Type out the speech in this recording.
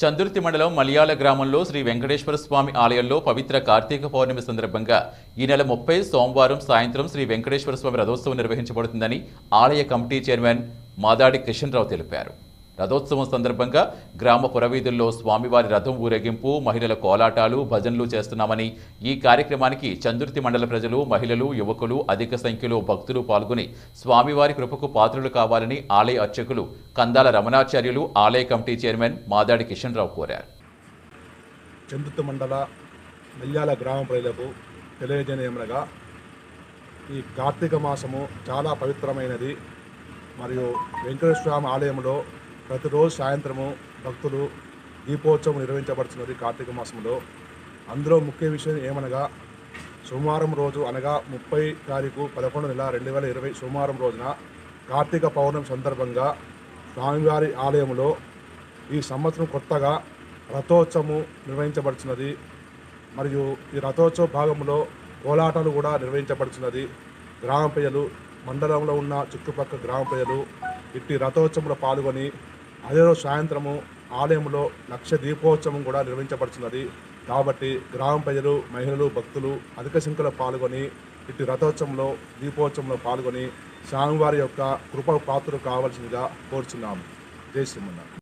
చందుర్తి మండలం మలయాళ గ్రామంలో శ్రీ వెంకటేశ్వర స్వామి ఆలయంలో పవిత్ర కార్తీక పౌర్ణమి సందర్భంగా ఈ నెల ముప్పై సోమవారం సాయంత్రం శ్రీ వెంకటేశ్వర స్వామి రథోత్సవం నిర్వహించబడుతుందని ఆలయ కమిటీ చైర్మన్ మాదాడి కిషన్ రావు తెలిపారు. రథోత్సవం సందర్భంగా గ్రామ పురవీధుల్లో స్వామివారి రథం ఊరేగింపు మహిళల కోలాటాలు భజనలు చేస్తున్నామని ఈ కార్యక్రమానికి చందుర్తి మండల ప్రజలు మహిళలు యువకులు అధిక సంఖ్యలో భక్తులు పాల్గొని స్వామివారి కృపకు పాత్రులు కావాలని ఆలయ అర్చకులు కందాల రమణాచార్యులు ఆలయ కమిటీ చైర్మన్ మాదాడి కిషన్ రావు కోరారు. చందుర్తి మండల నెల్యాల గ్రామ ప్రజలకు తెలియజేయమనగా ఈ కార్తీక మాసము చాలా పవిత్రమైనది. మరియు వెంకటేశ్వర స్వామి ఆలయంలో ప్రతిరోజు సాయంత్రము భక్తులు దీపోత్సవం నిర్వహించబడుతున్నది కార్తీక మాసంలో. అందులో ముఖ్య విషయం ఏమనగా సోమవారం రోజు అనగా ముప్పై తారీఖు పదకొండు నెల రెండు వేల ఇరవై సోమవారం రోజున కార్తీక పౌర్ణమి సందర్భంగా స్వామివారి ఆలయంలో ఈ సంవత్సరం కొత్తగా రథోత్సవము నిర్వహించబడుతున్నది. మరియు ఈ రథోత్సవ భాగంలో కోలాటాలు కూడా నిర్వహించబడుతున్నది. గ్రామ ప్రజలు మండలంలో ఉన్న చుట్టుపక్కల గ్రామ ప్రజలు ఇట్టి రథోత్సవంలో పాల్గొని అదే రోజు సాయంత్రము ఆలయంలో లక్ష దీపోత్సవం కూడా నిర్వహించబడుతున్నది కాబట్టి గ్రామ ప్రజలు మహిళలు భక్తులు అధిక సంఖ్యలో పాల్గొని ఇటు రథోత్సవంలో దీపోత్సవంలో పాల్గొని స్వామివారి యొక్క కృప పాత్రలు కావాల్సిందిగా కోరుచున్నాము. జై శ్రీమన్నారాయణ.